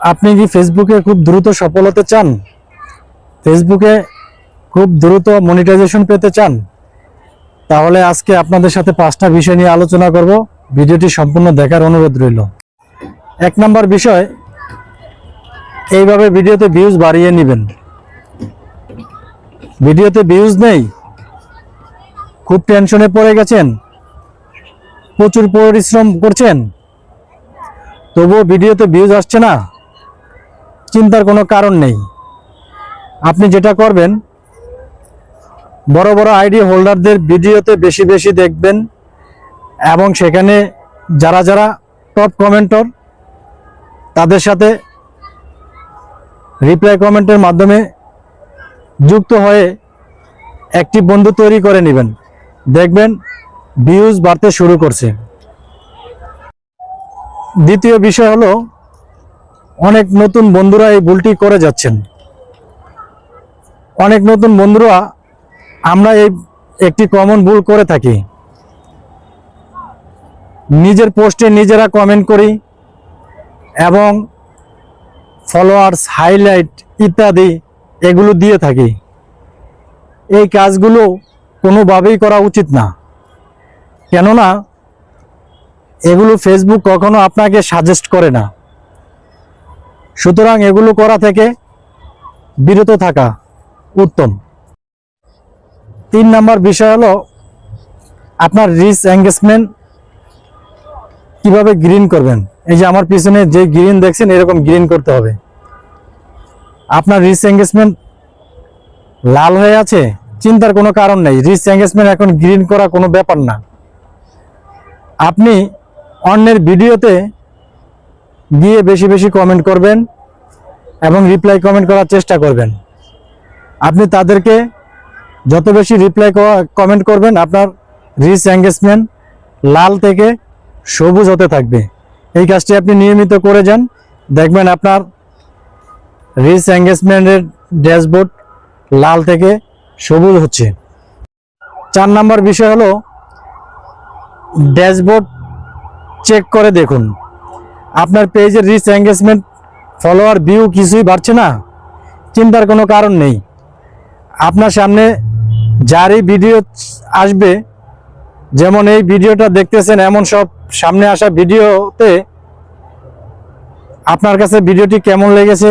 আপনি কি ফেসবুকে খুব দ্রুত সফল হতে চান? ফেসবুকে খুব দ্রুত মনিটাইজেশন পেতে চান? তাহলে আজকে আপনাদের সাথে পাঁচটা বিষয় নিয়ে আলোচনা করব। ভিডিওটি সম্পূর্ণ দেখার অনুরোধ রইল। এক নম্বর বিষয়, এইভাবে ভিডিওতে ভিউজ বাড়িয়ে নেবেন। ভিডিওতে ভিউজ নেই, খুব টেনশনে পড়ে গেছেন, প্রচুর পরিশ্রম করছেন, তবুও ভিডিওতে ভিউজ আসছে না। চিন্তার কোনো কারণ নেই। আপনি যেটা করবেন, বড় বড় আইডি হোল্ডারদের ভিডিওতে বেশি বেশি দেখবেন এবং সেখানে যারা যারা টপ কমেন্টর, তাদের সাথে রিপ্লাই কমেন্টের মাধ্যমে যুক্ত হয়ে একটি বন্ধু তৈরি করে নেবেন। দেখবেন ভিউজ বাড়তে শুরু করছে। দ্বিতীয় বিষয় হলো অনেক নতুন বন্ধুরা এই ভুলটি করে যাচ্ছেন। অনেক নতুন বন্ধুরা আমরা এই একটি কমন ভুল করে থাকি। নিজের পোস্টে নিজেরা কমেন্ট করি এবং ফলোয়ার্স হাইলাইট ইত্যাদি এগুলো দিয়ে থাকি। এই কাজগুলো কোনোভাবেই করা উচিত না। কেননা এগুলো ফেসবুক কখনো আপনাকে সাজেস্ট করে না। সুতরাং এগুলো করা থেকে বিরত থাকা উত্তম। তিন নম্বর বিষয় হলো আপনার রিচ এঙ্গেজমেন্ট কীভাবে গ্রিন করবেন? এই যে আমার পিছনে যে গ্রিন দেখছেন, এরকম গ্রিন করতে হবে। আপনার রিচ এঙ্গেজমেন্ট লাল হয়ে আছে, চিন্তার কোনো কারণ নেই। রিচ এঙ্গেজমেন্ট এখন গ্রিন করা কোনো ব্যাপার না। আপনি অন্যের ভিডিওতে গিয়ে বেশি বেশি কমেন্ট করবেন এবং রিপ্লাই কমেন্ট করার চেষ্টা করবেন। আপনি তাদেরকে যত বেশি রিপ্লাই কমেন্ট করবেন, আপনার রিচ এঙ্গেজমেন্ট লাল থেকে সবুজ হতে থাকবে। এই কাজটি আপনি নিয়মিত করে যান, দেখবেন আপনার রিচ এঙ্গেজমেন্টের ড্যাশবোর্ড লাল থেকে সবুজ হচ্ছে। চার নম্বর বিষয় হলো ড্যাশবোর্ড চেক করে দেখুন। আপনার পেজের রিচ এঙ্গেজমেন্ট ফলোয়ার ভিউ কিছুই বাড়ছে না। চিন্তার কোনো কারণ নেই। আপনার সামনে যারই ভিডিও আসবে, যেমন এই ভিডিওটা দেখতেছেন, এমন সব সামনে আসা ভিডিওতে আপনার কাছে ভিডিওটি কেমন লেগেছে,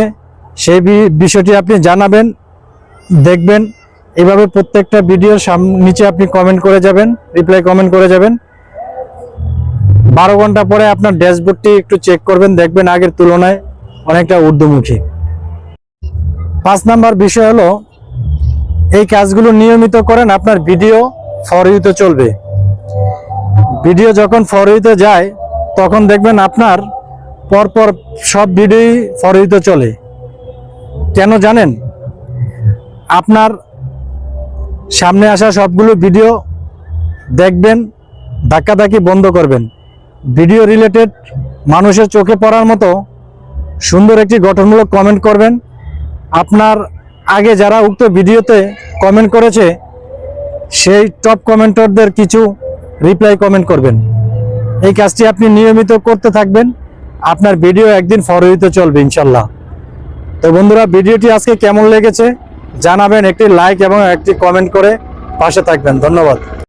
সেই বিষয়টি আপনি জানাবেন, দেখবেন। এভাবে প্রত্যেকটা ভিডিওর নিচে আপনি কমেন্ট করে যাবেন রিপ্লাই কমেন্ট করে যাবেন। বারো ঘণ্টা পরে আপনার ড্যাশবোর্ডটি একটু চেক করবেন, দেখবেন আগের তুলনায় অনেকটা ঊর্ধ্বমুখী। পাঁচ নাম্বার বিষয় হলো, এই কাজগুলো নিয়মিত করেন, আপনার ভিডিও ফরইতে চলবে। ভিডিও যখন ফরইতে যায়, তখন দেখবেন আপনার পরপর সব ভিডিওই ফরইতে চলে। কেন জানেন? আপনার সামনে আসা সবগুলো ভিডিও দেখবেন, ধাক্কাধাক্কি বন্ধ করবেন। ভিডিও রিলেটেড মানুষের চোখে পড়ার মতো সুন্দর একটি গঠনমূলক কমেন্ট করবেন। আপনার আগে যারা উক্ত ভিডিওতে কমেন্ট করেছে, সেই টপ কমেন্টরদের কিছু রিপ্লাই কমেন্ট করবেন। এই কাজটি আপনি নিয়মিত করতে থাকবেন। আপনার ভিডিও একদিন ফরওয়ার্ডিতে চলবে ইনশাল্লাহ তো বন্ধুরা, ভিডিওটি আজকে কেমন লেগেছে জানাবেন, একটি লাইক এবং একটি কমেন্ট করে পাশে থাকবেন। ধন্যবাদ।